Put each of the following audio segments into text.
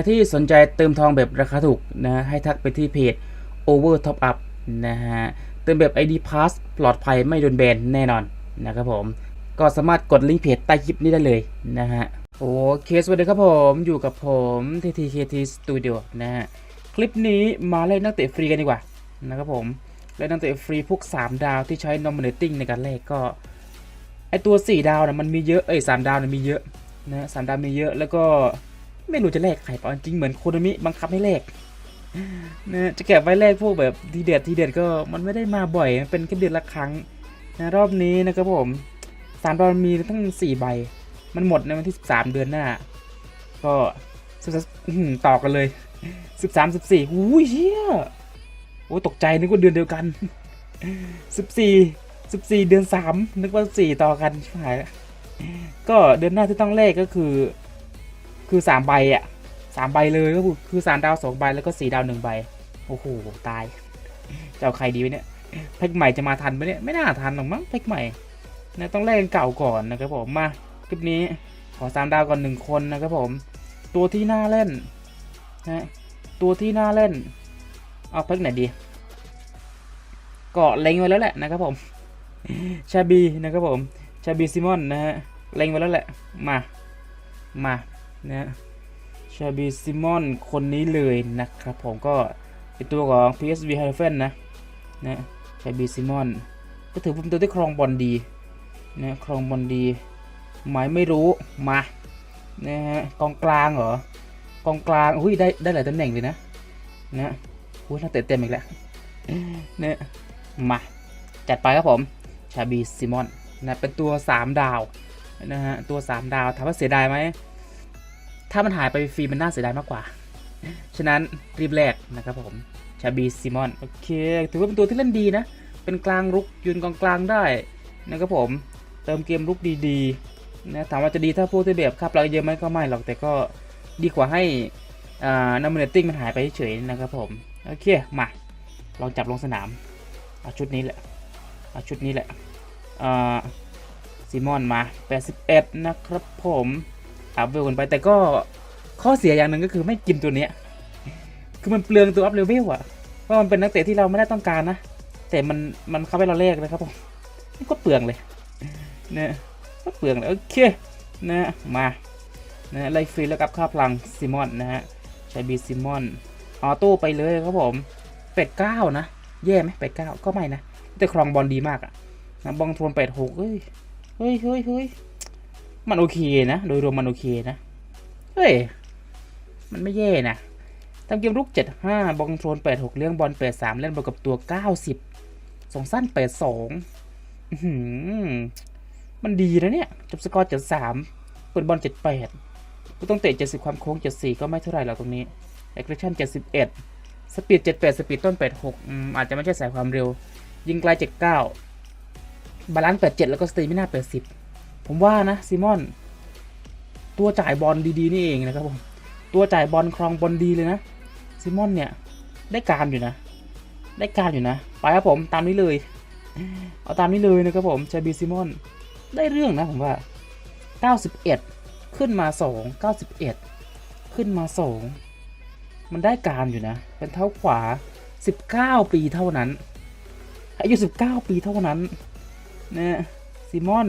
รที่สนใจเติมทองแบบราคาถูกนะ ให้ทักไปที่เพจ Over Top Up นะฮะ เติมแบบ ID Pass ปลอดภัยไม่โดนแบนแน่นอนนะครับผม ก็สามารถกดลิงก์เพจใต้คลิปนี้ได้เลยนะฮะ โอเค สวัสดีครับผม อยู่กับผม TTKT Studio นะฮะ คลิปนี้มาเล่นนักเตะฟรีกันดีกว่านะครับผม เล่นนักเตะฟรีพวก 3 ดาวที่ใช้ nominating ในการแลกก็ ไอตัว 4 ดาวนะมันมีเยอะ เอ้ยสามดาวนะมีเยอะนะสามดาวมีเยอะแล้วก็ ไม่รู้จะแลกใครเปล่าจริงเหมือนโคโนมิบังคับให้แลกนะจะเก็บไว้แลกพวกแบบทีเด็ดทีเด็ดก็มันไม่ได้มาบ่อยมันเป็นแค่เดือนละครั้งนะรอบนี้นะครับผมสามดาวมีทั้ง4ใบ มันหมดในวันที่13เดือนหน้า ก็สุดอื้อหือต่อกันเลย13 14หูยเฮียโอ้ตกใจนึกว่าเดือนเดียวกัน14 14เดือน3นึกว่า4ต่อกันชิบหายแล้วก็เดือนหน้าที่ต้องเลขก็คือ คือ3ใบอะ3ใบเลยก็คือคือ3ดาว2ใบแล้วก็4ดาว1ใบ โอ้โห ตาย จะเอาใครดีวะเนี่ยแพ็กใหม่จะมาทันไหมเนี่ย ไม่น่าทันหรอกมั้งแพ็กใหม่นะต้องแลกกันเก่าก่อนนะครับผม มาคลิปนี้ขอ3ดาวก่อน1คนนะครับผม ตัวที่น่าเล่นนะตัวที่น่าเล่น เอาแพ็กไหนดีก็เล็งไว้แล้วแหละนะครับผมชาบีนะครับผมชาบีซิมอนนะฮะเล็งไว้แล้วแหละ มา มา นะชาบีซิมอนคนนี้เลยนะครับผมก็เป็นตัวของ PSV h i f e n นะนะชาบีซิมอนก็ถือเป็นตัวที่ครองบอลดีนะครองบอลดีหมายไม่รู้มานะฮะกองกลางเหรอกองกลางอุ้ยได้ได้หลายตำแหน่งเลยนะนะอุ้ยน่าเตะเต็มอีกแล้วเนี่ยมาจัดไปครับผมชาบีซิมอนนะเป็นตัว 3 ดาวนะฮะตัว 3 ดาวถามว่าเสียดายไหม ถ้ามันหายไปฟรีมันน่าเสียดายมากกว่า ฉะนั้นรีบแลกนะครับผมชาบีซิมอน โอเค ถือว่าเป็นตัวที่เล่นดีนะ เป็นกลางรุกยืนกองกลางได้นะครับผม เติมเกมรุกดีๆนะถามว่าจะดีถ้าพวกที่แบบค่าปรับเยอะไหมก็ไม่หรอกแต่ก็ดีกว่าให้อ่านัมเบอร์ติ้งมันหายไปเฉยๆนะครับผม โอเค มาลองจับลงสนามเอาชุดนี้แหละเอาชุดนี้แหละซิมอนมา 81 นะครับผม อัพเวลกันไปแต่ก็ข้อเสียอย่างหนึ่งก็คือไม่กินตัวเนี้ยคือมันเปลืองตัวอัพเลเวลอะเพรามันเป็นนักเตะที่เราไม่ได้ต้องการนะ แต่มันมันเข้าไปเราเลขนะครับผมก็เปลืองเลยเนี่ยก็เปลืองเลยโอเคนะมานะไล่ฟรีแล้วกับค่าพลังซิมอนนะฮะใช้บีซิมอนออโต้ไปเลยครับผมเป็ดเก้านะแย่ไหมแปดเก้าก็ไม่นะแต่ครองบอลดีมากอะนะบองโทนแปดหกเฮ้ยเฮ้ยเฮ้ยเฮ้ย มันโอเคนะ โดยรวมมันโอเคนะ เฮ้ย มันไม่แย่นะทำเกมรุกเจ็ดห้าบองโทนแปดหกเลี้ยงบอลแปดสามเล่นบอลกับตัวเก้าสิบสองสั้นแปดสองมันดีนะเนี่ย จบสกอร์เจ็ดสามเปิดบอลเจ็ดแปดกูต้องเตะเจ็ดสิบความโค้งเจ็ดสี่ก็ไม่เท่าไหร่หรอกตรงนี้แอคชั่นเจ็ดสิบเอ็ดสปีด 78 สปีดต้น 86อืมอาจจะไม่ใช่สายความเร็ว ยิงไกล 79 บาลานซ์ 87 แล้วก็สเตมิน่า 80 ผมว่านะซิมอน ตัวจ่ายบอลดีๆนี่เองนะครับผมตัวจ่ายบอลครองบอลดีเลยนะซิมอนเนี่ยได้การอยู่นะ ได้การอยู่นะ ไปครับผมตามนี้เลย เอาตามนี้เลยนะครับผมชาบีซิมอนได้เรื่องนะผมว่า 91 ขึ้นมา 2 91 ขึ้นมา 2 มันได้การอยู่นะ เป็นเท้าขวา 19 ปีเท่านั้น อายุ 19 ปีเท่านั้นนะซิมอน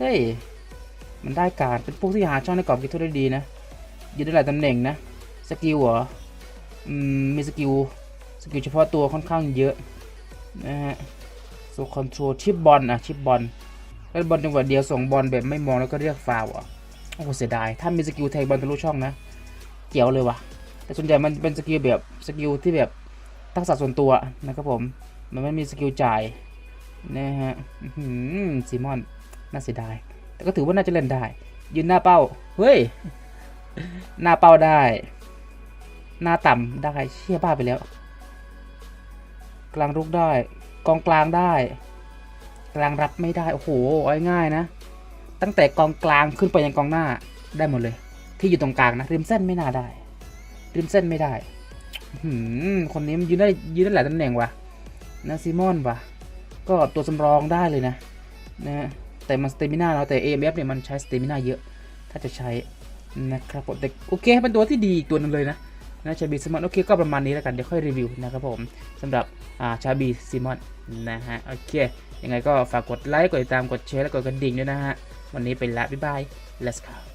เฮ้ย มันได้การเป็นพวกที่หาช่องในกรอบเกมได้ดีนะยืนได้หลายตำแหน่งนะ สกิลเหรอ อืม มีสกิล สกิลเฉพาะตัวค่อนข้างเยอะนะฮะโซคอนโทรลชิปบอลอะชิปบอลเล่นบอลจังหวะเดียวส่งบอลแบบไม่มองแล้วก็เรียกฟาวล์อะโอ้โหเสียดาย ถ้ามีสกิลแทงบอลทะลุช่องนะ เกี่ยวเลยว่ะ แต่ส่วนใหญ่มันเป็นสกิลแบบสกิลที่แบบทักษะส่วนตัวนะครับผม มันไม่มีสกิลจ่ายนะฮะซีมอน น่าเสียดาย แต่ก็ถือว่าน่าจะเล่นได้ ยืนหน้าเป้า เฮ้ย หน้าเป้าได้ หน้าต่ำได้เชี่ยบ้าไปแล้ว กลางรุกได้ กองกลางได้ กลางรับไม่ได้ โอ้โหเอาง่ายนะ ตั้งแต่กองกลางขึ้นไปยังกองหน้าได้หมดเลย ที่อยู่ตรงกลางนะ ริมเส้นไม่น่าได้ ริมเส้นไม่ได้หืมคนนี้มันยืนได้ยืนได้หลายตำแหน่งว่ะนะซิมอนว่ะ ก็ตัวสำรองได้เลยนะ นะ แต่มันสเตมิน่าเราแต่ AMF เนี่ยมันใช้สเตมิน่าเยอะ ถ้าจะใช้นะครับผมแต่โอเคเป็นตัวที่ดีตัวนึงเลยนะนะชาบีซิมอนโอเคก็ประมาณนี้แล้วกันเดี๋ยวค่อยรีวิวนะครับผมสำหรับอ่าชาบีซิมอนนะฮะโอเคยังไงก็ฝากกดไลค์กดติดตามกดแชร์และกดกระดิ่งด้วยนะฮะวันนี้ไปละบ๊ายบาย let's go